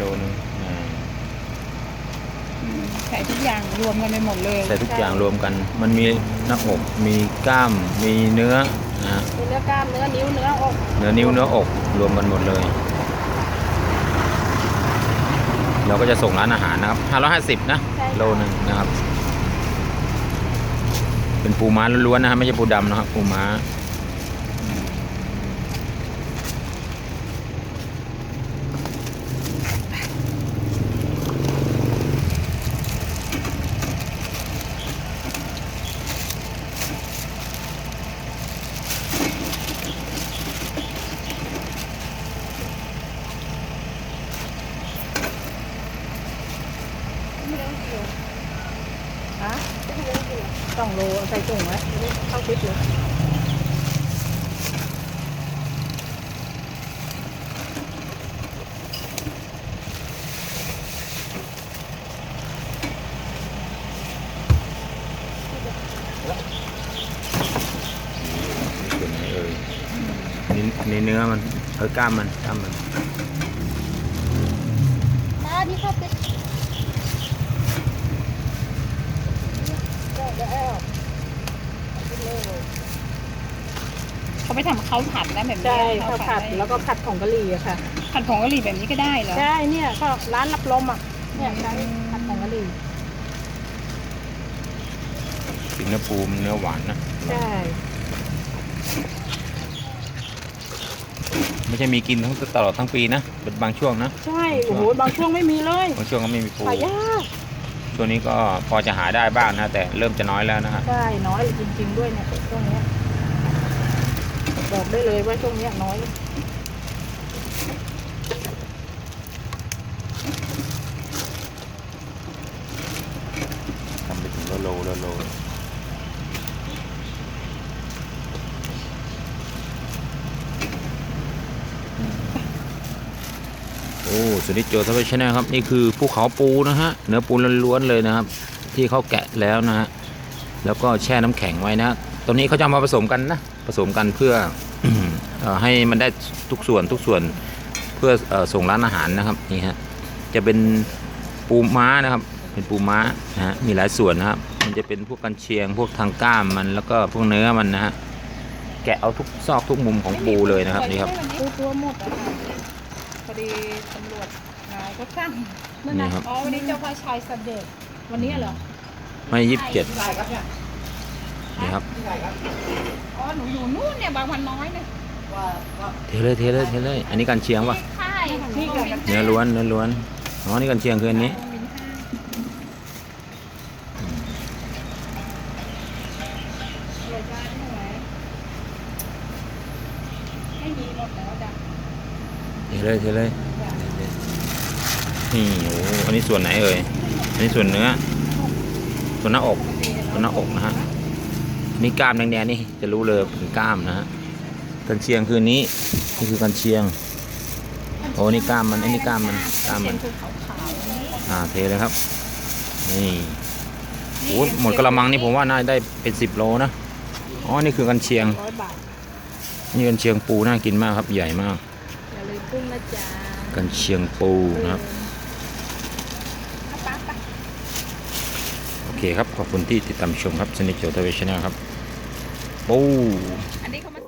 โลนึงใส่ทุกอย่างรวมกันไปหมดเลยใส่ทุกอย่างรวมกัน มันมีหน้าอกมีกล้าม มีเนื้อนะะมีเนื้อกล้ามเนื้อนิ้วเนื้ออกเนื้อนิ้วเนื้ออกรวมกันหมดเลย เราก็จะส่งร้านอาหารนะครับห้าร้อห้าสิบนะโลนึงนะครับ เป็นปูม้าล้วนนะครับไม่ใช่ปูดำนะครับปูม้า สองโลเอาใส่ถุงไว้เข้าฟิตเลยนี่นี่เนื้อมันเออกล้ามมันกล้ามมันมาที่เข้าฟิตก็จะเอาเอาฟิตเลย เขาไปทำข้าวผัดนะแบบนี้ใช่ข้าวผัดแล้วก็ผัดของกะหรี่อะค่ะ ผัดผงกะหรี่แบบนี้ก็ได้เหรอ ใช่เนี่ยก็ร้านรับลมอะเนี่ยร้านผัดของกะหรี่กินเนื้อปูมันเนื้อหวานนะ ใช่ ไม่ใช่มีกินทั้งตลอดทั้งปีนะเป็นบางช่วงนะ ใช่ โอ้โห บางช่วงไม่มีเลยบางช่วงก็ไม่มีปูขายยากช่วงนี้ก็พอจะหาได้บ้างนะ แต่เริ่มจะน้อยแล้วนะฮะใช่ น้อยจริง ๆ ด้วยเนี่ยช่วงเนี้ย บอกได้เลยว่าช่วงนี้น้อยทำไปถึงโลโลโลโอ้สวัสดีโจทวีชแนลครับ นี่คือภูเขาปูนะฮะ เนื้อปูล้วนๆเลยนะครับ ที่เขาแกะแล้วนะฮะ แล้วก็แช่น้ำแข็งไว้นะตรงนี้เขาจะมาผสมกันนะ ผสมกันเพื่อ ให้มันได้ทุกส่วนทุกส่วนเพื่อเออส่งร้านอาหารนะครับนี่ฮะจะเป็นปูม้านะครับ เป็นปูม้านะฮะมีหลายส่วนนะครับ มันจะเป็นพวกกันเชียงพวกทางก้ามมันแล้วก็พวกเนื้อมันนะฮะแกะเอาทุกซอกทุกมุมของปูเลยนะครับนี่ครับปูตัวหมดอะค่ะพอดีตำรวจนายก็สั่งนั่นนี่นะครับอ๋อวันนี้เจ้าพระชายเสด็จวันนี้เหรอไม่ยี่สิบเจ็ดนี่ครับ อ๋อหนูอยู่นู่นเนี่ยบางวันน้อยเนี่ยเทเลยเทเลยเทเลยอันนี้กันเชียงปะใช่นี่กับเนื้อล้วนเนื้อล้วนอ๋อนี่กันเชียงคืออันนี้ไม่มีหมดแล้วจ้ะเทเลยเทเลยนี่โอ้โหอันนี้ส่วนไหนเอ่ยอันนี้ส่วนเนื้อส่วนหน้าอกส่วนหน้าอกนะฮะ นี่กล้ามแดงๆนี่จะรู้เลยเป็นกล้ามนะฮะกันเชียงคืออนนี้นี่คือกันเชียง โอ้นี่กล้ามมันไอ้นี่กล้ามมันกล้ามมันคือขาวๆอ่าเทเลยครับนี่โอ้หมดกระมังนี่ผมว่าน่าได้เป็นสิบโลนะอ๋อนี่คือกันเชียงร้อยบาทนี่กันเชียงปูน่ากินมากครับใหญ่มากอย่าลืมกุ้งนะจ๊ะกันเชียงปูนะครับโอเคครับขอบคุณที่ติดตามชมครับสนิทโจทวีชแนลครับ ปูอันนี้เขามา